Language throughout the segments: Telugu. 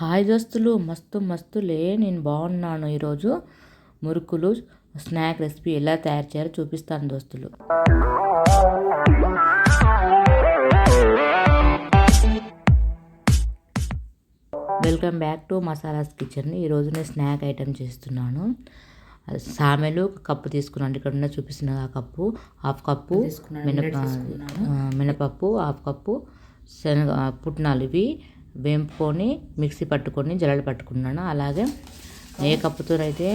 హాయ్ దోస్తులు మస్తు మస్తులే నేను బాగున్నాను ఈరోజు. మురుకులు స్నాక్ రెసిపీ ఎలా తయారు చేయాలో చూపిస్తాను దోస్తులు. Welcome back to Masalas kitchen. ఈరోజు నేను స్నాక్ ఐటెం చేస్తున్నాను. సామెలు కప్పు తీసుకున్నాను. ఇక్కడ ఉన్న చూపిస్తున్న ఆ కప్పు హాఫ్ కప్పు మినప మినపప్పు హాఫ్ కప్పు శనగ పుట్నాలు ఇవి. వేంపుకొని మిక్సీ పట్టుకొని జల్లలు పట్టుకున్నాను. అలాగే ఏ కప్పుతో అయితే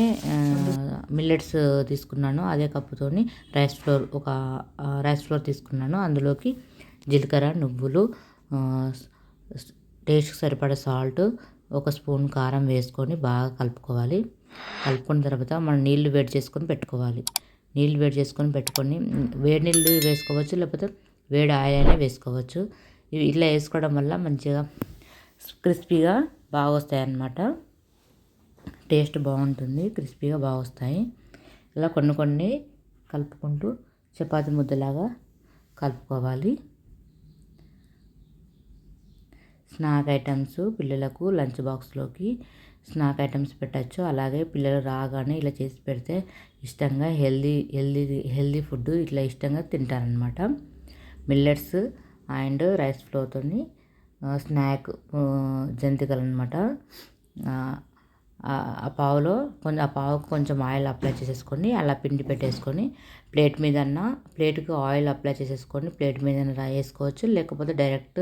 మిల్లెట్స్ తీసుకున్నానో అదే కప్పుతోని రైస్ ఫ్లోర్ ఒక రైస్ ఫ్లోర్ తీసుకున్నాను. అందులోకి జీలకర్ర నువ్వులు టేస్ట్కి సరిపడే సాల్ట్ ఒక స్పూన్ కారం వేసుకొని బాగా కలుపుకోవాలి. కలుపుకున్న తర్వాత మనం నీళ్ళు వేడి చేసుకొని పెట్టుకోవాలి. నీళ్ళు వేడి చేసుకొని పెట్టుకొని వేడి నీళ్ళు వేసుకోవచ్చు లేకపోతే వేడి ఆయిల్ అయినా వేసుకోవచ్చు. ఇలా ఇట్లా వేసుకోవడం వల్ల మంచిగా క్రిస్పీగా బాగా వస్తాయి అన్నమాట టేస్ట్ బాగుంటుంది క్రిస్పీగా బాగా వస్తాయి ఇలా కొన్ని కొన్ని కలుపుకుంటూ చపాతి ముద్దలాగా కలుపుకోవాలి. స్నాక్ ఐటమ్స్ పిల్లలకు లంచ్ బాక్స్లోకి స్నాక్ ఐటమ్స్ పెట్టచ్చు. అలాగే పిల్లలు రాగానే ఇలా చేసి పెడితే ఇష్టంగా హెల్దీ హెల్దీ హెల్దీ ఫుడ్ ఇట్లా ఇష్టంగా తింటారనమాట మిల్లెట్స్ అండ్ రైస్ ఫ్లోర్తో స్నాక్ జంతికలు అనమాట ఆ పావులో కొంచెం ఆ పావుకు కొంచెం ఆయిల్ అప్లై చేసేసుకొని అలా పిండి పెట్టేసుకొని ప్లేట్ మీద ప్లేట్కి ఆయిల్ అప్లై చేసేసుకొని ప్లేట్ మీద వేసుకోవచ్చు. లేకపోతే డైరెక్ట్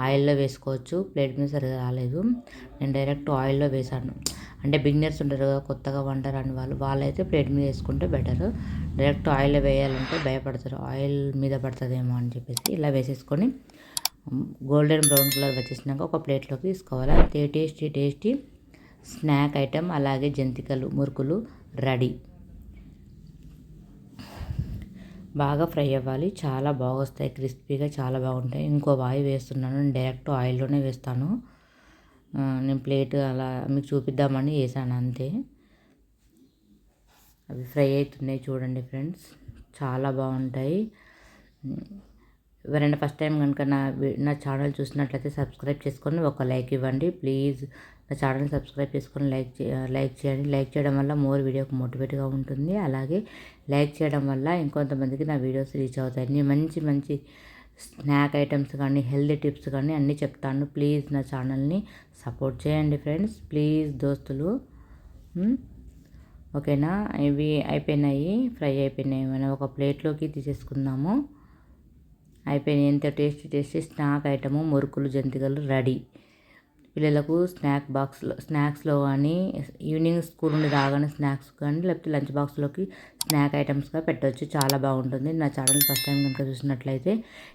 ఆయిల్లో వేసుకోవచ్చు. ప్లేట్ మీద సరిగా రాలేదు. నేను డైరెక్ట్ ఆయిల్లో వేసాను. అంటే బిగినర్స్ ఉంటారు కదా కొత్తగా వంట రాని వాళ్ళు వాళ్ళైతే ప్లేట్ మీద వేసుకుంటే బెటర్. డైరెక్ట్ ఆయిల్లో వేయాలంటే భయపడతారు. ఆయిల్ మీద పడుతుందేమో అని చెప్పేసి ఇలా వేసేసుకొని గోల్డెన్ బ్రౌన్ కలర్ వచ్చేసినాక ఒక ప్లేట్లోకి తీసుకోవాలి. అంతే టేస్టీ టేస్టీ స్నాక్ ఐటెం అలాగే జంతికలు మురుకులు రెడీ. బాగా ఫ్రై అవ్వాలి. చాలా బాగా వస్తాయి క్రిస్పీగా చాలా బాగుంటాయి. ఇంకో ఆయిల్ వేస్తున్నాను. నేను డైరెక్ట్ ఆయిల్లోనే వేస్తాను. నేను ప్లేట్ అలా మీకు చూపిద్దామని వేసాను. అంతే. అవి ఫ్రై అవుతున్నాయి చూడండి ఫ్రెండ్స్. చాలా బాగుంటాయి. ఎవరైనా ఫస్ట్ టైం కనుక నా నా ఛానల్ చూసినట్లయితే సబ్స్క్రైబ్ చేసుకొని ఒక లైక్ ఇవ్వండి. ప్లీజ్ నా ఛానల్ సబ్స్క్రైబ్ చేసుకొని లైక్ లైక్ చేయండి. లైక్ చేయడం వల్ల మోర్ వీడియోకి మోటివేట్గా ఉంటుంది. అలాగే లైక్ చేయడం వల్ల ఇంకొంతమందికి నా వీడియోస్ రీచ్ అవుతాయి. మంచి మంచి స్నాక్ ఐటమ్స్ కానీ హెల్దీ టిప్స్ కానీ అన్నీ చెప్తాను. ప్లీజ్ నా ఛానల్ని సపోర్ట్ చేయండి ఫ్రెండ్స్ ప్లీజ్ దోస్తులు ఓకేనా? ఇవి అయిపోయినాయి. ఫ్రై అయిపోయినాయి. మనం ఒక ప్లేట్లోకి తీసేసుకుందాము. అయిపోయినాయి. ఎంత టేస్టీ టేస్టీ స్నాక్ ఐటము? మురుకులు జంతికలు రెడీ. పిల్లలకు స్నాక్ బాక్స్లో స్నాక్స్లో కానీ ఈవినింగ్ స్కూల్ నుండి రాగానే స్నాక్స్ కానీ లేకపోతే లంచ్ బాక్స్లోకి స్నాక్ ఐటమ్స్గా పెట్టవచ్చు చాలా బాగుంటుంది. నా ఛానల్ ఫస్ట్ టైం కనుక చూసినట్లయితే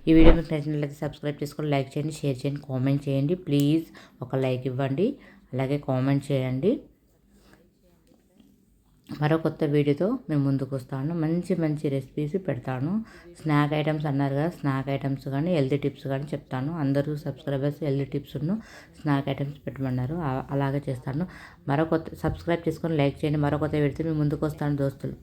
ఈ వీడియో మీకు నచ్చినట్లయితే సబ్స్క్రైబ్ చేసుకొని లైక్ చేయండి షేర్ చేయండి కామెంట్ చేయండి. ప్లీజ్ ఒక లైక్ ఇవ్వండి. అలాగే కామెంట్ చేయండి. మరో కొత్త వీడియోతో మేము ముందుకు వస్తాను. మంచి మంచి రెసిపీస్ పెడతాను. స్నాక్ ఐటమ్స్ అన్నారు కదా స్నాక్ ఐటమ్స్ కానీ హెల్తీ టిప్స్ కానీ చెప్తాను. అందరూ సబ్స్క్రైబర్స్ హెల్తీ టిప్స్ను స్నాక్ ఐటమ్స్ పెట్టమన్నారు. అలాగే చేస్తాను. మరో కొత్త సబ్స్క్రైబ్ చేసుకొని లైక్ చేయండి. మరో కొత్త వీడియోతో మేము ముందుకు వస్తాను దోస్తులు.